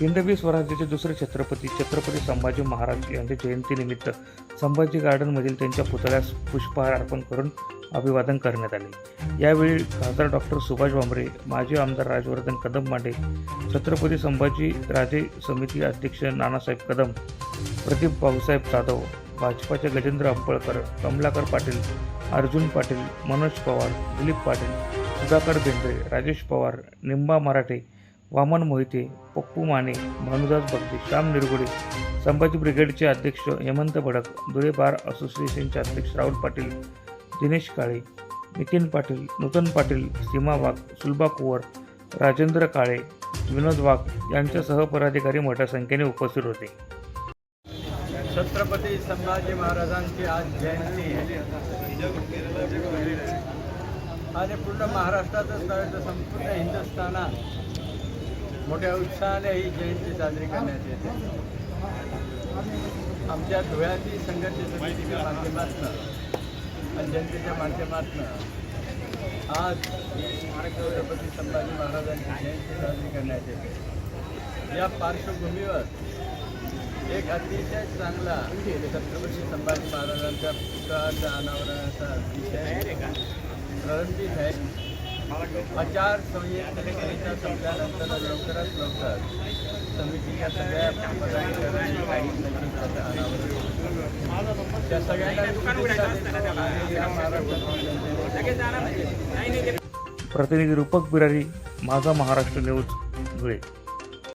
हिंदवी स्वराज्याचे दुसरे छत्रपती छत्रपती संभाजी महाराज यांच्या जयंतीनिमित्त संभाजी गार्डनमधील त्यांच्या पुतळ्यास पुष्पहार अर्पण करून अभिवादन करण्यात आले. यावेळी खासदार डॉक्टर सुभाष भामरे माजी आमदार राजवर्धन कदम मांडे छत्रपती संभाजी राजे समिती अध्यक्ष नानासाहेब कदम प्रदीप भाऊसाहेब जाधव भाजपाचे गजेंद्र अंबळकर कमलाकर पाटील अर्जुन पाटील मनोज पवार दिलीप पाटील सुधाकर बेंद्रे राजेश पवार निंबा मराठे वामन मोहिते पप्पू माने भानुदास बगदे श्याम निरगुडे संभाजी ब्रिगेडचे अध्यक्ष हेमंत भडक धुळे बार असोसिएशनचे अध्यक्ष राहुल पाटील दिनेश काळे नितीन पाटील नूतन पाटील सीमा वाघ सुलभा कुवर राजेंद्र काळे विनोद वाघ यांच्यासह पदाधिकारी मोठ्या संख्येने उपस्थित होते. छत्रपती संभाजी महाराजांची आज जयंती आणि पूर्ण महाराष्ट्रातच नव्हे तर संपूर्ण हिंदुस्थानात मोठ्या उत्साहाने ही जयंती साजरी करण्यात येते. आमच्या धुळ्यातील संघर्ष समितीच्या माध्यमातून आणि जनतेच्या माध्यमातून आज छत्रपती संभाजी महाराजांची जयंती साजरी करण्यात येते. या पार्श्वभूमीवर एक अतिशय चांगला छत्रपती संभाजी महाराजांच्या पुतळाच्या अनावरणाचा विषय प्रलंबित आहे. आचारसंहिता संपल्यानंतर लवकरात लवकर समितीच्या सगळ्या पदाधिकाऱ्यांनी काही त्या सगळ्यांना प्रतिनिधी रूपक बिरारी माझा महाराष्ट्र न्यूज धुळे.